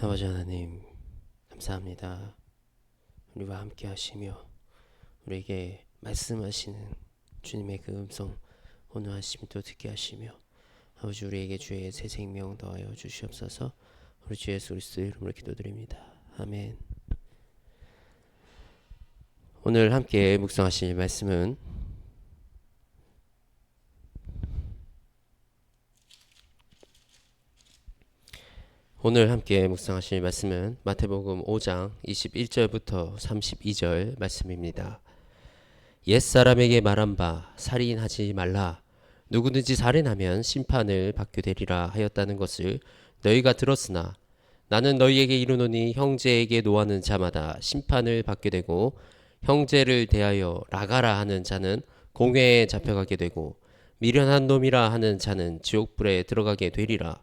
아버지 하나님 감사합니다. 우리와 함께 하시며 우리에게 말씀하시는 주님의 그 음성 오늘 아침도 듣게 하시며 아버지 우리에게 주의 새 생명 더하여 주시옵소서 우리 주 예수 그리스도 이름으로 기도드립니다. 아멘 오늘 함께 묵상하실 말씀은 오늘 함께 묵상하실 말씀은 마태복음 5장 21절부터 32절 말씀입니다. 옛사람에게 말한 바 살인하지 말라 누구든지 살인하면 심판을 받게 되리라 하였다는 것을 너희가 들었으나 나는 너희에게 이르노니 형제에게 노하는 자마다 심판을 받게 되고 형제를 대하여 라가라 하는 자는 공회에 잡혀가게 되고 미련한 놈이라 하는 자는 지옥불에 들어가게 되리라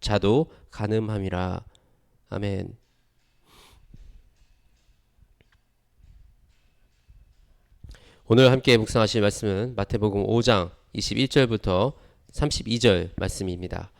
자도 가늠함이라. 아멘. 오늘 함께 묵상하실 말씀은 마태복음 5장 21절부터 32절 말씀입니다.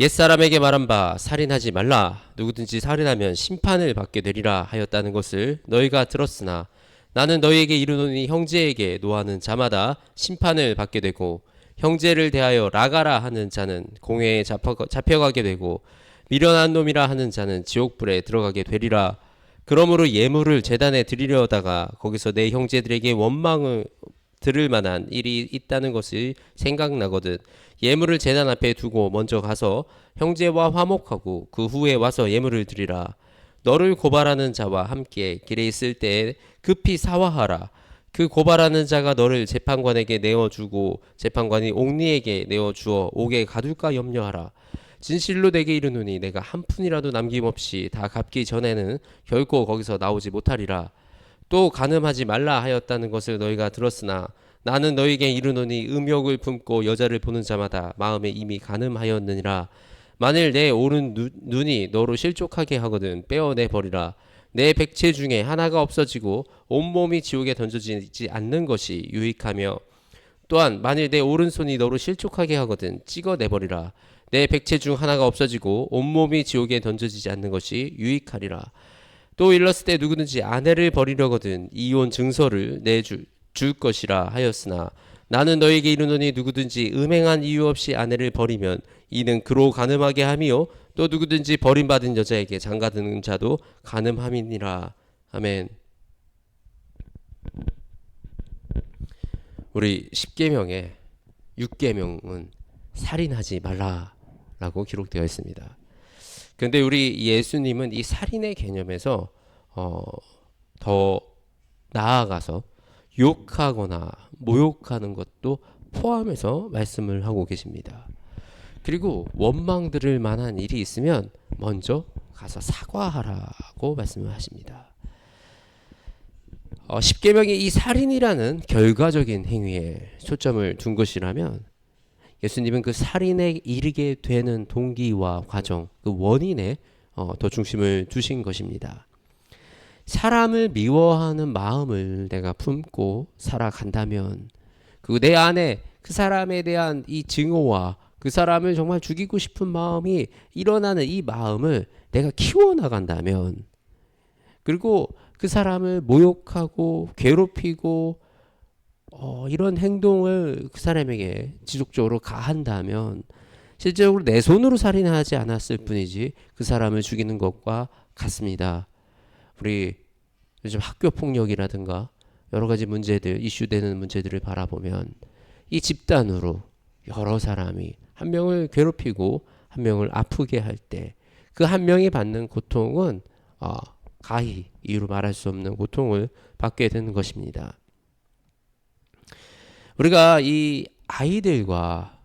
옛사람에게 말한 바 살인하지 말라 누구든지 살인하면 심판을 받게 되리라 하였다는 것을 너희가 들었으나 나는 너희에게 이르노니 형제에게 노하는 자마다 심판을 받게 되고 형제를 대하여 라가라 하는 자는 공회에 잡혀가게 되고 미련한 놈이라 하는 자는 지옥불에 들어가게 되리라. 그러므로 예물을 재단에 드리려다가 거기서 내 형제들에게 원망을 들을 만한 일이 있다는 것이 생각나거든. 예물을 재단 앞에 두고 먼저 가서 형제와 화목하고 그 후에 와서 예물을 드리라. 너를 고발하는 자와 함께 길에 있을 때 급히 사화하라. 그 고발하는 자가 너를 재판관에게 내어주고 재판관이 옥리에게 내어주어 옥에 가둘까 염려하라. 진실로 내게 이르노니 내가 한 푼이라도 남김없이 다 갚기 전에는 결코 거기서 나오지 못하리라. 또 간음하지 말라 하였다는 것을 너희가 들었으나 나는 너희에게 이르노니 음욕을 품고 여자를 보는 자마다 마음에 이미 간음하였느니라. 만일 내 오른 눈, 눈이 너로 실족하게 하거든 빼어내 버리라. 내 백체 중에 하나가 없어지고 온몸이 지옥에 던져지지 않는 것이 유익하며 또한 만일 내 오른손이 너로 실족하게 하거든 찍어내버리라. 내 백체 중 하나가 없어지고 온몸이 지옥에 던져지지 않는 것이 유익하리라. 또 일렀을 때 누구든지 아내를 버리려거든 이혼 증서를 내줄 줄 것이라 하였으나 나는 너에게 이르노니 누구든지 음행한 이유 없이 아내를 버리면 이는 그로 가늠하게 하며 또 누구든지 버림받은 여자에게 장가드는 자도 가늠함이니라. 아멘. 우리 10계명의 6계명은 살인하지 말라라고 기록되어 있습니다. 그런데 우리 예수님은 이 살인의 개념에서 어, 더 나아가서 욕하거나 모욕하는 것도 포함해서 말씀을 하고 계십니다. 그리고 원망 들을 만한 일이 있으면 먼저 가서 사과하라고 말씀을 하십니다. 어, 10계명의 이 살인이라는 결과적인 행위에 초점을 둔 것이라면 예수님은 그 살인에 이르게 되는 동기와 과정, 그 원인에 어, 더 중심을 두신 것입니다. 사람을 미워하는 마음을 내가 품고 살아간다면 그리고 내 안에 그 사람에 대한 이 증오와 그 사람을 정말 죽이고 싶은 마음이 일어나는 이 마음을 내가 키워나간다면 그리고 그 사람을 모욕하고 괴롭히고 어, 이런 행동을 그 사람에게 지속적으로 가한다면 실제적으로 내 손으로 살인하지 않았을 뿐이지 그 사람을 죽이는 것과 같습니다. 우리 요즘 학교 폭력이라든가 여러 가지 문제들 이슈되는 문제들을 바라보면 이 집단으로 여러 사람이 한 명을 괴롭히고 한 명을 아프게 할 때 그 한 명이 받는 고통은 어, 가히 이유로 말할 수 없는 고통을 받게 되는 것입니다. 우리가 이 아이들과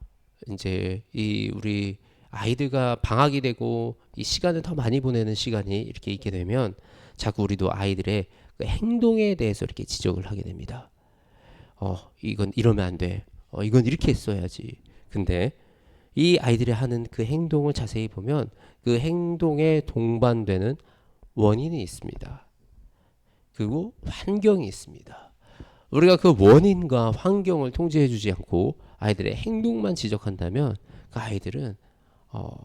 이제 이 우리 아이들과 방학이 되고 이 시간을 더 많이 보내는 시간이 이렇게 있게 되면 자꾸 우리도 아이들의 그 행동에 대해서 이렇게 지적을 하게 됩니다. 어, 이건 이러면 안 돼. 어, 이건 이렇게 했어야지. 근데 이 아이들이 하는 그 행동을 자세히 보면 그 행동에 동반되는 원인이 있습니다. 그리고 환경이 있습니다. 우리가 그 원인과 환경을 통제해 주지 않고 아이들의 행동만 지적한다면 그 아이들은 어,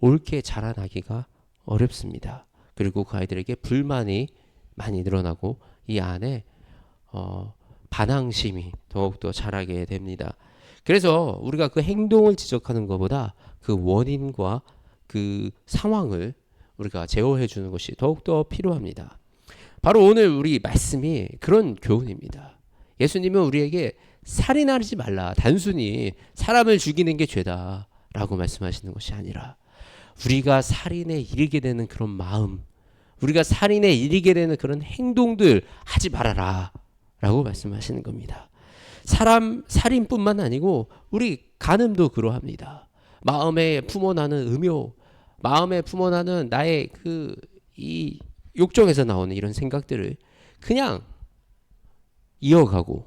옳게 자라나기가 어렵습니다. 그리고 그 아이들에게 불만이 많이 늘어나고 이 안에 어, 반항심이 더욱더 자라게 됩니다. 그래서 우리가 그 행동을 지적하는 것보다 그 원인과 그 상황을 우리가 제어해 주는 것이 더욱더 필요합니다. 바로 오늘 우리 말씀이 그런 교훈입니다. 예수님은 우리에게 살인하지 말라. 단순히 사람을 죽이는 게 죄다 라고 말씀하시는 것이 아니라 우리가 살인에 이르게 되는 그런 마음, 우리가 살인에 이르게 되는 그런 행동들 하지 말아라. 라고 말씀하시는 겁니다. 사람 살인뿐만 아니고 우리 간음도 그러합니다. 마음에 품어나는 음욕, 마음에 품어나는 나의 그 이 욕정에서 나오는 이런 생각들을 그냥 이어가고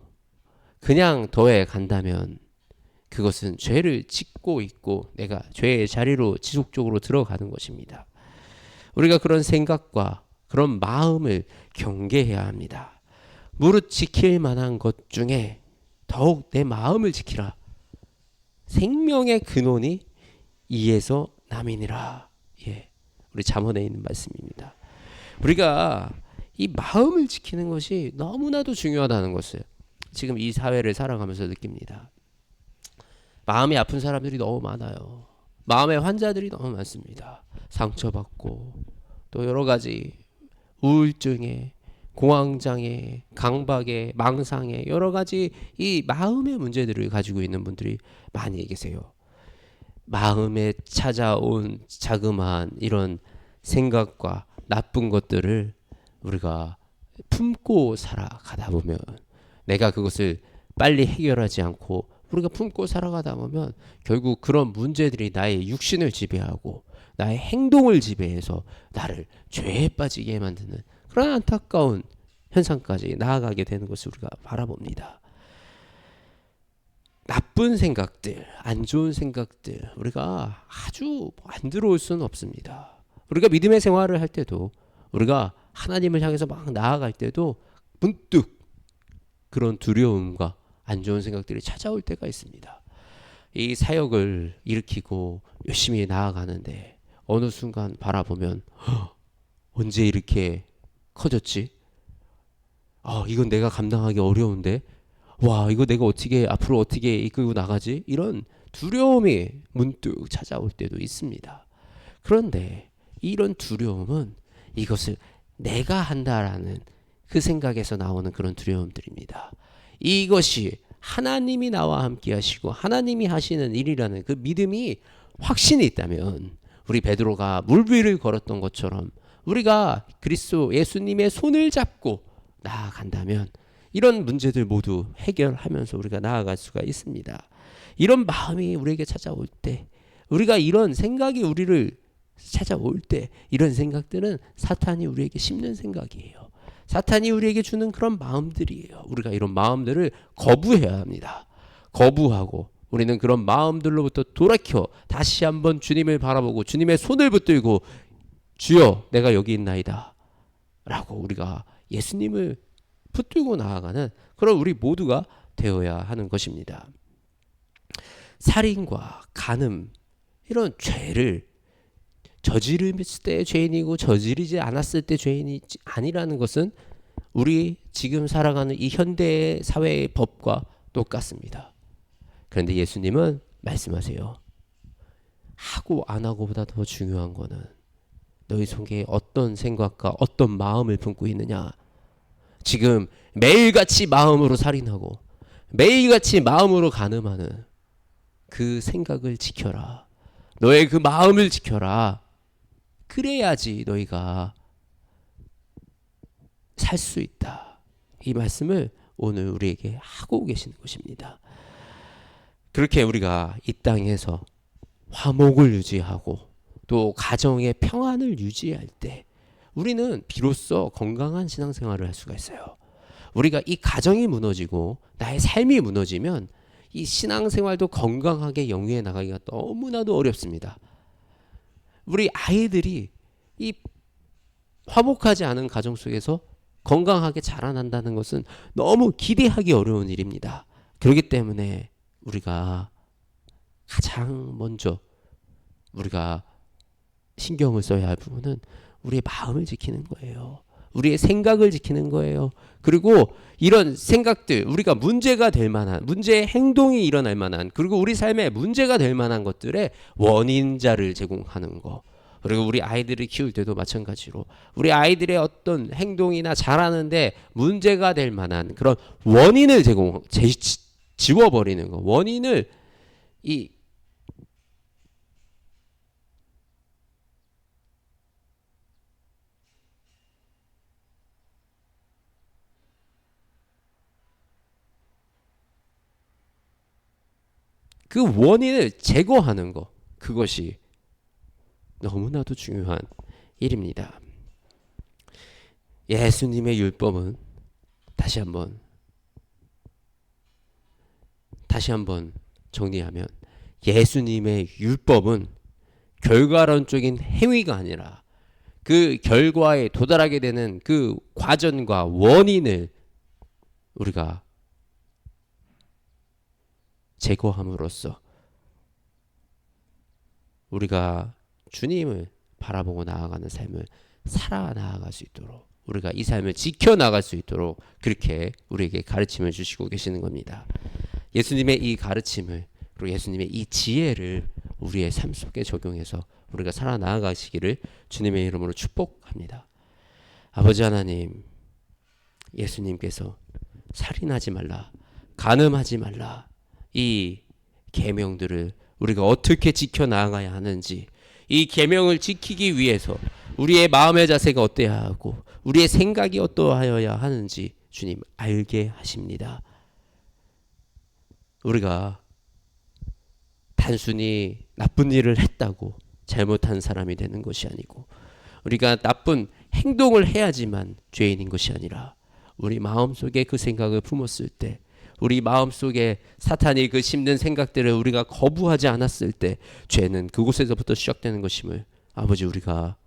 그냥 더해 간다면 그것은 죄를 짓고 있고 내가 죄의 자리로 지속적으로 들어가는 것입니다. 우리가 그런 생각과 그런 마음을 경계해야 합니다. 무릇 지킬 만한 것 중에 더욱 내 마음을 지키라. 생명의 근원이 이에서 남이니라. 예. 우리 잠언에 있는 말씀입니다. 우리가 이 마음을 지키는 것이 너무나도 중요하다는 것을 지금 이 사회를 살아가면서 느낍니다. 마음이 아픈 사람들이 너무 많아요. 마음의 환자들이 너무 많습니다. 상처받고 또 여러 가지 우울증에 공황장애, 강박에, 망상에 여러 가지 이 마음의 문제들을 가지고 있는 분들이 많이 계세요. 마음에 찾아온 자그마한 이런 생각과 나쁜 것들을 우리가 품고 살아가다 보면 내가 그것을 빨리 해결하지 않고 우리가 품고 살아가다 보면 결국 그런 문제들이 나의 육신을 지배하고 나의 행동을 지배해서 나를 죄에 빠지게 만드는 그런 안타까운 현상까지 나아가게 되는 것을 우리가 바라봅니다. 나쁜 생각들, 안 좋은 생각들, 우리가 아주 안 들어올 수는 없습니다. 우리가 믿음의 생활을 할 때도, 우리가 하나님을 향해서 막 나아갈 때도 문득 그런 두려움과 안 좋은 생각들이 찾아올 때가 있습니다. 이 사역을 일으키고 열심히 나아가는데 어느 순간 바라보면 언제 이렇게 커졌지? 아, 이건 내가 감당하기 어려운데. 와, 이거 내가 어떻게 앞으로 어떻게 이끌고 나가지? 이런 두려움이 문득 찾아올 때도 있습니다. 그런데 이런 두려움은 이것을 내가 한다라는 그 생각에서 나오는 그런 두려움들입니다. 이것이 하나님이 나와 함께 하시고 하나님이 하시는 일이라는 그 믿음이 확신이 있다면 우리 베드로가 물 위를 걸었던 것처럼 우리가 그리스도 예수님의 손을 잡고 나아간다면 이런 문제들 모두 해결하면서 우리가 나아갈 수가 있습니다. 이런 마음이 우리에게 찾아올 때 우리가 이런 생각이 우리를 찾아올 때 이런 생각들은 사탄이 우리에게 심는 생각이에요. 사탄이 우리에게 주는 그런 마음들이에요. 우리가 이런 마음들을 거부해야 합니다. 거부하고 우리는 그런 마음들로부터 돌아켜 다시 한번 주님을 바라보고 주님의 손을 붙들고 주여 내가 여기 있나이다 라고 우리가 예수님을 붙들고 나아가는 그런 우리 모두가 되어야 하는 것입니다. 살인과 간음 이런 죄를 저지르을 때 죄인이고 저지르지 않았을 때 죄인이 아니라는 것은 우리 지금 살아가는 이 현대 사회의 법과 똑같습니다. 그런데 예수님은 말씀하세요. 하고 안 하고보다 더 중요한 거는 너희 속에 어떤 생각과 어떤 마음을 품고 있느냐. 지금 매일같이 마음으로 살인하고 매일같이 마음으로 가늠하는 그 생각을 지켜라. 너의 그 마음을 지켜라. 그래야지 너희가 살 수 있다. 이 말씀을 오늘 우리에게 하고 계시는 것입니다. 그렇게 우리가 이 땅에서 화목을 유지하고 또 가정의 평안을 유지할 때 우리는 비로소 건강한 신앙생활을 할 수가 있어요. 우리가 이 가정이 무너지고 나의 삶이 무너지면 이 신앙생활도 건강하게 영위해 나가기가 너무나도 어렵습니다. 우리 아이들이 이 화목하지 않은 가정 속에서 건강하게 자라난다는 것은 너무 기대하기 어려운 일입니다. 그렇기 때문에 우리가 가장 먼저 우리가 신경을 써야 할 부분은 우리의 마음을 지키는 거예요. 우리의 생각을 지키는 거예요. 그리고 이런 생각들, 우리가 문제가 될 만한, 문제의 행동이 일어날 만한, 그리고 우리 삶에 문제가 될 만한 것들의 원인자를 제공하는 거. 그리고 우리 아이들을 키울 때도 마찬가지로 우리 아이들의 어떤 행동이나 잘하는데 문제가 될 만한 그런 원인을 제공, 제, 지워버리는 거. 원인을 이 그 원인을 제거하는 거 그것이 너무나도 중요한 일입니다. 예수님의 율법은 다시 한번 다시 한번 정리하면 예수님의 율법은 결과론적인 행위가 아니라 그 결과에 도달하게 되는 그 과정과 원인을 우리가 제거함으로써 우리가 주님을 바라보고 나아가는 삶을 살아 나아갈 수 있도록 우리가 이 삶을 지켜 나갈 수 있도록 그렇게 우리에게 가르침을 주시고 계시는 겁니다. 예수님의 이 가르침을 그리고 예수님의 이 지혜를 우리의 삶 속에 적용해서 우리가 살아 나아가시기를 주님의 이름으로 축복합니다. 아버지 하나님, 예수님께서 살인하지 말라, 간음하지 말라, 이 계명들을 우리가 어떻게 지켜 나아가야 하는지 이 계명을 지키기 위해서 우리의 마음의 자세가 어때야 하고 우리의 생각이 어떠하여야 하는지 주님 알게 하십니다. 우리가 단순히 나쁜 일을 했다고 잘못한 사람이 되는 것이 아니고 우리가 나쁜 행동을 해야지만 죄인인 것이 아니라 우리 마음속에 그 생각을 품었을 때 우리 마음속에 사탄이 그 심는 생각들을 우리가 거부하지 않았을 때 죄는 그곳에서부터 시작되는 것임을 아버지 우리가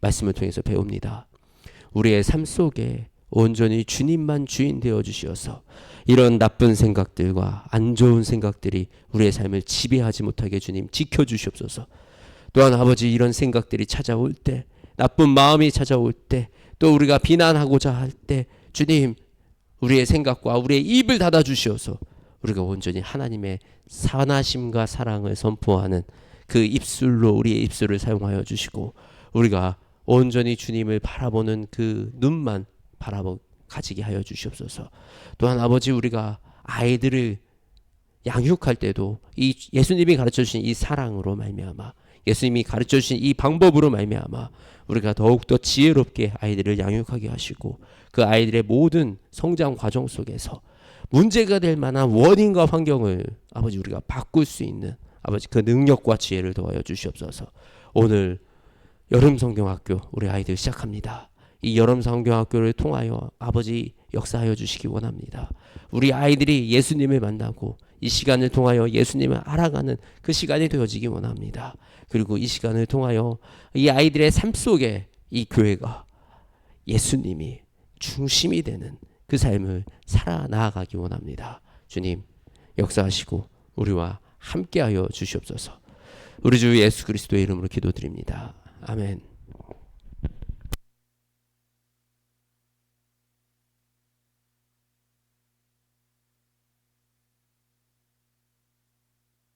말씀을 통해서 배웁니다. 우리의 삶 속에 온전히 주님만 주인 되어 주시어서 이런 나쁜 생각들과 안 좋은 생각들이 우리의 삶을 지배하지 못하게 주님 지켜 주시옵소서. 또한 아버지 이런 생각들이 찾아올 때 나쁜 마음이 찾아올 때 또 우리가 비난하고자 할 때 주님 우리의 생각과 우리의 입을 닫아 주시어서 우리가 온전히 하나님의 선하심과 사랑을 선포하는 그 입술로 우리의 입술을 사용하여 주시고 우리가 온전히 주님을 바라보는 그 눈만 바라보 가지게 하여 주시옵소서. 또한 아버지 우리가 아이들을 양육할 때도 이 예수님이 가르쳐 주신 이 사랑으로 말미암아 예수님이 가르쳐 주신 이 방법으로 말미암아 우리가 더욱더 지혜롭게 아이들을 양육하게 하시고 그 아이들의 모든 성장 과정 속에서 문제가 될 만한 원인과 환경을 아버지 우리가 바꿀 수 있는 아버지 그 능력과 지혜를 도와여 주시옵소서. 오늘 여름 성경학교 우리 아이들 시작합니다. 이 여름 성경학교를 통하여 아버지 역사하여 주시기 원합니다. 우리 아이들이 예수님을 만나고 이 시간을 통하여 예수님을 알아가는 그 시간이 되어지기 원합니다. 그리고 이 시간을 통하여 이 아이들의 삶 속에 이 교회가 예수님이 중심이 되는 그 삶을 살아 나아가기 원합니다. 주님 역사하시고 우리와 함께하여 주시옵소서. 우리 주 예수 그리스도의 이름으로 기도드립니다. 아멘.